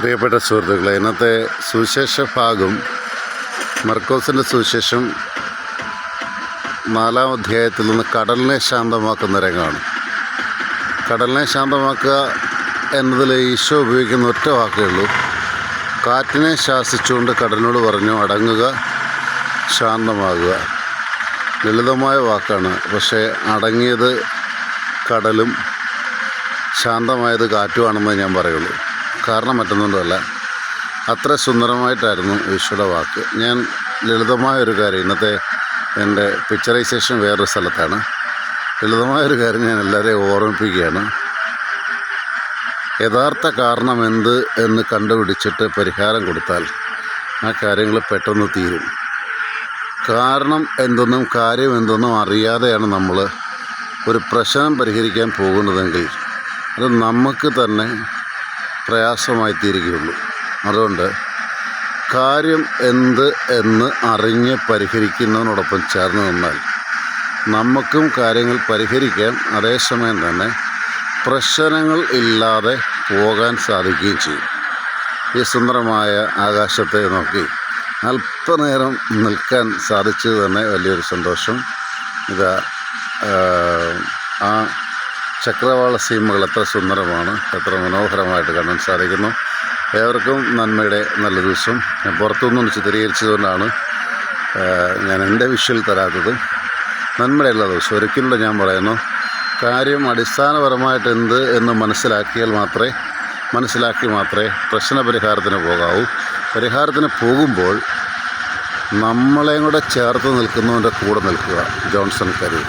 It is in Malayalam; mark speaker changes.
Speaker 1: പ്രിയപ്പെട്ട സുഹൃത്തുക്കളെ ഇന്നത്തെ സുവിശേഷ ഭാഗം മർക്കോസിന്റെ സുവിശേഷം നാലാം അധ്യായത്തിൽ നിന്ന് കടലിനെ ശാന്തമാക്കുന്ന രംഗമാണ്. കടലിനെ ശാന്തമാക്കുക എന്നതിൽ ഈശോ ഉപയോഗിക്കുന്ന ഒറ്റ വാക്കേ ഉള്ളൂ. കാറ്റിനെ ശാസിച്ചുകൊണ്ട് കടലിനോട് പറഞ്ഞു അടങ്ങുക ശാന്തമാകുക. ലളിതമായ വാക്കാണ്. പക്ഷേ അടങ്ങിയത് കടലും ശാന്തമായത് കാറ്റുമാണെന്ന് ഞാൻ പറയുള്ളൂ. കാരണം മറ്റൊന്നുകൊണ്ടല്ല അത്ര സുന്ദരമായിട്ടായിരുന്നു ഈശോയുടെ വാക്ക്. ഞാൻ ലളിതമായ ഒരു കാര്യം ഇന്നത്തെ എന്റെ പിക്ചറൈസേഷൻ വേറൊരു സ്ഥലത്താണ്. ലളിതമായ ഒരു കാര്യം ഞാൻ എല്ലാവരെയും ഓർമ്മിപ്പിക്കുകയാണ്. യഥാർത്ഥ കാരണം എന്ത് എന്ന് കണ്ടുപിടിച്ചിട്ട് പരിഹാരം കൊടുത്താൽ ആ കാര്യങ്ങൾ പെട്ടെന്ന് തീരും. കാരണം എന്തെന്നും കാര്യം എന്തെന്നും അറിയാതെയാണ് നമ്മൾ ഒരു പ്രശ്നം പരിഹരിക്കാൻ പോകുന്നതെങ്കിൽ അത് നമുക്ക് തന്നെ പ്രയാസമായി തീരുകയുള്ളൂ അതുകൊണ്ട് കാര്യം എന്ത് എന്ന് അറിഞ്ഞ് പരിഹരിക്കുന്നതിനോടൊപ്പം ചേർന്ന് നിന്നാൽ നമുക്കും കാര്യങ്ങൾ പരിഹരിക്കാൻ അതേസമയം തന്നെ പ്രശ്നങ്ങൾ ഇല്ലാതെ പോകാൻ സാധിക്കുകയും ചെയ്യും. ഈ സുന്ദരമായ ആകാശത്തെ നോക്കി അല്പനേരം നിൽക്കാൻ സാധിച്ചത് തന്നെ വലിയൊരു സന്തോഷം. ഇതാ ആ ചക്രവാള സീമകൾ എത്ര സുന്ദരമാണ് എത്ര മനോഹരമായിട്ട് കാണാൻ സാധിക്കുന്നു. ഏവർക്കും നന്മയുടെ നല്ല ദിവസം. ഞാൻ പുറത്തുനിന്ന് ചിത്രീകരിച്ചതുകൊണ്ടാണ് ഞാൻ എന്റെ വിഷ്വൽ തരാത്തത്. നന്മയുടെ എല്ലാ ദിവസവും. ഒരിക്കലും ഞാൻ പറയുന്നു കാര്യം അടിസ്ഥാനപരമായിട്ട് എന്ത് എന്ന് മനസ്സിലാക്കിയാൽ മാത്രമേ മനസ്സിലാക്കി മാത്രമേ പ്രശ്ന പരിഹാരത്തിന് പോകാവൂ. പരിഹാരത്തിന് പോകുമ്പോൾ നമ്മളെയും കൂടെ ചേർത്ത് നിൽക്കുന്നവന്റെ കൂടെ നിൽക്കുക ജോൺസൺ കരൂർ